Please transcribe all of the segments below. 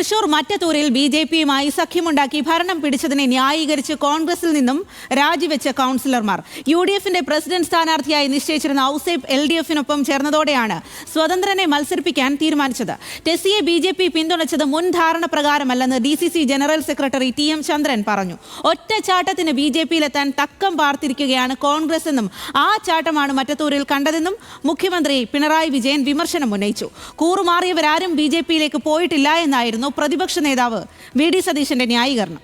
Thrissur മറ്റത്തൂരിൽ B J പിയുമായി സഖ്യമുണ്ടാക്കി ഭരണം പിടിച്ചതിനെ ന്യായീകരിച്ച് കോൺഗ്രസിൽ നിന്നും രാജിവെച്ച കൗൺസിലർമാർ. യു ഡി എഫിന്റെ പ്രസിഡന്റ് സ്ഥാനാർത്ഥിയായി നിശ്ചയിച്ചിരുന്ന ഔസേബ് എൽ ഡി എഫിനൊപ്പം ചേർന്നതോടെയാണ് സ്വതന്ത്രനെ മത്സരിപ്പിക്കാൻ തീരുമാനിച്ചത്. ടെസിയെ ബി ജെ പി പിന്തുണച്ചത് മുൻ ധാരണ പ്രകാരമല്ലെന്ന് D C C general secretary T M Chandran പറഞ്ഞു. ഒറ്റച്ചാട്ടത്തിന് ബി ജെ പിയിലെത്താൻ തക്കം പാർത്തിരിക്കുകയാണ് കോൺഗ്രസ് എന്നും ആ ചാട്ടമാണ് മറ്റത്തൂരിൽ കണ്ടതെന്നും മുഖ്യമന്ത്രി പിണറായി വിജയൻ വിമർശനം ഉന്നയിച്ചു. കൂറുമാറിയവരാരും ബി ജെ പിയിലേക്ക് പോയിട്ടില്ല എന്നായിരുന്നു പ്രതിപക്ഷ നേതാവ് വി ഡി സതീശന്റെ ന്യായീകരണം.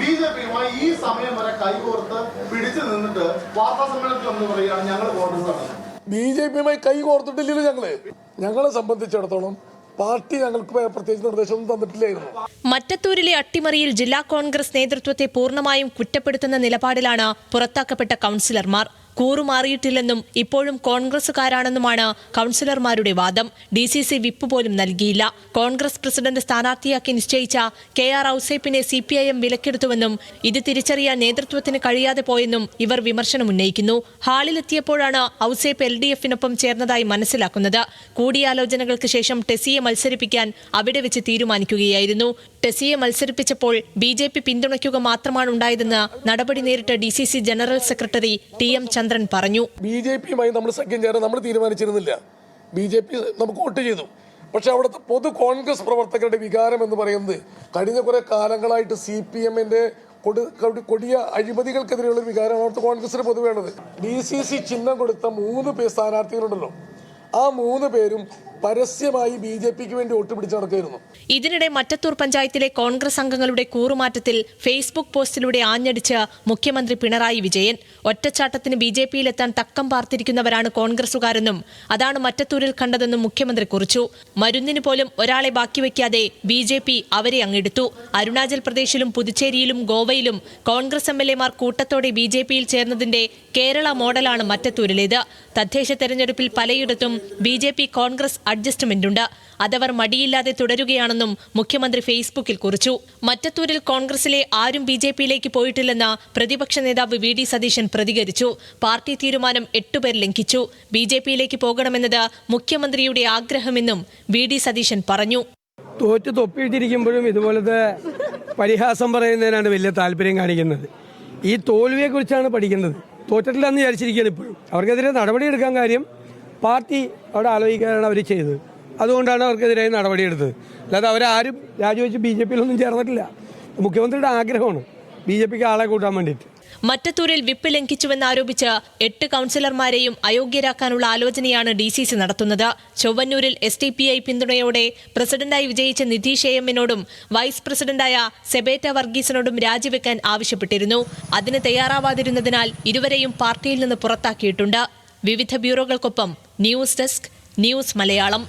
ബി ജെ പിയുമായി ഈ സമയം വരെ കൈകോർത്ത് പിടിച്ചു നിന്നിട്ട് വാർത്താ സമ്മേളനത്തിൽ ഒന്ന് പറയുകയാണ് ഞങ്ങൾ കോൺഗ്രസ് ബി ജെ പിയുമായി കൈ കോർത്തിട്ടില്ലല്ലോ ഞങ്ങൾ. ഞങ്ങളെ സംബന്ധിച്ചിടത്തോളം പാർട്ടി ഞങ്ങൾക്ക് പ്രത്യേകിച്ച് നിർദ്ദേശമൊന്നും തന്നിട്ടില്ലായിരുന്നു. മറ്റത്തൂരിലെ അട്ടിമറിയിൽ ജില്ലാ കോൺഗ്രസ് നേതൃത്വത്തെ പൂർണമായും കുറ്റപ്പെടുത്തുന്ന നിലപാടിലാണ് പുറത്താക്കപ്പെട്ട കൗൺസിലർമാർ. കൂറുമാറിയിട്ടില്ലെന്നും ഇപ്പോഴും കോൺഗ്രസുകാരാണെന്നുമാണ് കൗൺസിലർമാരുടെ വാദം. ഡി സി സി വിപ്പ് പോലും നൽകിയില്ല. കോൺഗ്രസ് പ്രസിഡന്റ് സ്ഥാനാർത്ഥിയാക്കി നിശ്ചയിച്ച കെ ആർ ഔസേപ്പിനെ സി പി ഐ എം വിലക്കെടുത്തുവെന്നും ഇത് തിരിച്ചറിയാൻ നേതൃത്വത്തിന് കഴിയാതെ പോയെന്നും ഇവർ വിമർശനമുന്നയിക്കുന്നു ഹാളിലെത്തിയപ്പോഴാണ് ഔസേപ്പ് എൽ ഡി എഫിനൊപ്പം ചേർന്നതായി മനസ്സിലാക്കുന്നത്. കൂടിയാലോചനകൾക്ക് ശേഷം ടെസിയെ മത്സരിപ്പിക്കാൻ അവിടെ വെച്ച് തീരുമാനിക്കുകയായിരുന്നു. ടെസിയെ മത്സരിപ്പിച്ചപ്പോൾ ബി ജെ പി പിന്തുണയ്ക്കുക മാത്രമാണ് ഉണ്ടായതെന്ന് നടപടി നേരിട്ട D C C general secretary T M Chandran പറഞ്ഞു. ബി ജെ പിയുമായി നമ്മൾ സഖ്യം ചേരാൻ നമ്മൾ തീരുമാനിച്ചിരുന്നില്ല. ബി ജെ പി നമുക്ക് വോട്ട് ചെയ്തു. പക്ഷെ അവിടുത്തെ പൊതു കോൺഗ്രസ് പ്രവർത്തകരുടെ വികാരം എന്ന് പറയുന്നത് കഴിഞ്ഞ കുറെ കാലങ്ങളായിട്ട് സി പി എമ്മിന്റെ കൊടിയ അഴിമതികൾക്കെതിരെയുള്ള വികാരമാണ് അവിടുത്തെ കോൺഗ്രസിന് പൊതുവേണത് ഡി സി സി ചിഹ്നം കൊടുത്ത മൂന്ന് പേർ സ്ഥാനാർത്ഥികളുണ്ടല്ലോ. ആ മൂന്ന് പേരും പരസ്യമായി ബി ജെ പിക്ക് വേണ്ടി വോട്ട് പിടിച്ച് ഇതിനിടെ മറ്റത്തൂർ പഞ്ചായത്തിലെ കോൺഗ്രസ് അംഗങ്ങളുടെ കൂറുമാറ്റത്തിൽ ഫേസ്ബുക്ക് പോസ്റ്റിലൂടെ ആഞ്ഞടിച്ച് മുഖ്യമന്ത്രി പിണറായി വിജയൻ ഒറ്റച്ചാട്ടത്തിന് ബി ജെ പിയിലെത്താൻ തക്കം പാർത്തിരിക്കുന്നവരാണ് കോൺഗ്രസുകാരെന്നും അതാണ് മറ്റത്തൂരിൽ കണ്ടതെന്നും മുഖ്യമന്ത്രി കുറിച്ചു. മരുന്നിന് പോലും ഒരാളെ ബാക്കി വയ്ക്കാതെ ബി ജെ പി അവരെ അങ്ങെടുത്തു. അരുണാചൽ പ്രദേശിലും പുതുച്ചേരിയിലും ഗോവയിലും കോൺഗ്രസ് എം എൽ എമാർ കൂട്ടത്തോടെ ബി ജെ പിയിൽ ചേർന്നതിന്റെ കേരള മോഡലാണ് മറ്റത്തൂരിലേത്. തദ്ദേശ തെരഞ്ഞെടുപ്പിൽ പലയിടത്തും ബി ജെ പി കോൺഗ്രസ് അഡ്ജസ്റ്റ്മെന്റുണ്ട്. അതവർ മടിയില്ലാതെ തുടരുകയാണെന്നും മുഖ്യമന്ത്രി ഫേസ്ബുക്കിൽ കുറിച്ചു. മറ്റത്തൂരിൽ കോൺഗ്രസിലെ ആരും ബി ജെ പിയിലേക്ക് പോയിട്ടില്ലെന്ന് പ്രതിപക്ഷ നേതാവ് വി ഡി സതീശൻ പ്രതികരിച്ചു. പാർട്ടി തീരുമാനം എട്ടുപേർ ലംഘിച്ചു. ബി ജെ പിയിലേക്ക് പോകണമെന്നത് മുഖ്യമന്ത്രിയുടെ ആഗ്രഹമെന്നും വി ഡി സതീശൻ പറഞ്ഞു. തോറ്റ് തൊപ്പിയിട്ടിരിക്കുമ്പോഴും ഇതുപോലത്തെ പരിഹാസം പറയുന്നതിനാണ് വലിയ താല്പര്യം കാണിക്കുന്നത്. ഈ തോൽവിയെക്കുറിച്ചാണ് പഠിക്കുന്നത്. തോറ്റിട്ടില്ലെന്ന് വിചാരിച്ചിരിക്കുകയാണ് ഇപ്പോഴും. അവർക്കെതിരെ നടപടിയെടുക്കാൻ കാര്യം പാർട്ടി അവിടെ ആലോചിക്കാനാണ് അവർ ചെയ്തത്. അതുകൊണ്ടാണ് അവർക്കെതിരെ നടപടിയെടുത്തത്. അല്ലാതെ അവരാരും രാജിവെച്ച് ബി ജെ പിയിലൊന്നും ചേർന്നിട്ടില്ല. മുഖ്യമന്ത്രിയുടെ ആഗ്രഹമാണ് ബി ജെ പിക്ക് ആളെ കൂട്ടാൻ വേണ്ടിയിട്ട്. മറ്റത്തൂരിൽ വിപ്പ് ലംഘിച്ചുവെന്നാരോപിച്ച് എട്ട് കൗൺസിലർമാരെയും അയോഗ്യരാക്കാനുള്ള ആലോചനയാണ് ഡി സി സി നടത്തുന്നത്. ചൊവ്വന്നൂരിൽ എസ് ടി പി ഐ പിന്തുണയോടെ പ്രസിഡന്റായി വിജയിച്ച നിതീഷ് എമ്മിനോടും വൈസ് പ്രസിഡന്റായ സെബേറ്റ വർഗീസിനോടും രാജിവെക്കാൻ ആവശ്യപ്പെട്ടിരുന്നു. അതിന് തയ്യാറാവാതിരുന്നതിനാൽ ഇരുവരെയും പാർട്ടിയിൽ നിന്ന് പുറത്താക്കിയിട്ടുണ്ട്. വിവിധ ബ്യൂറോകൾക്കൊപ്പം ന്യൂസ് ഡെസ്ക് ന്യൂസ് മലയാളം.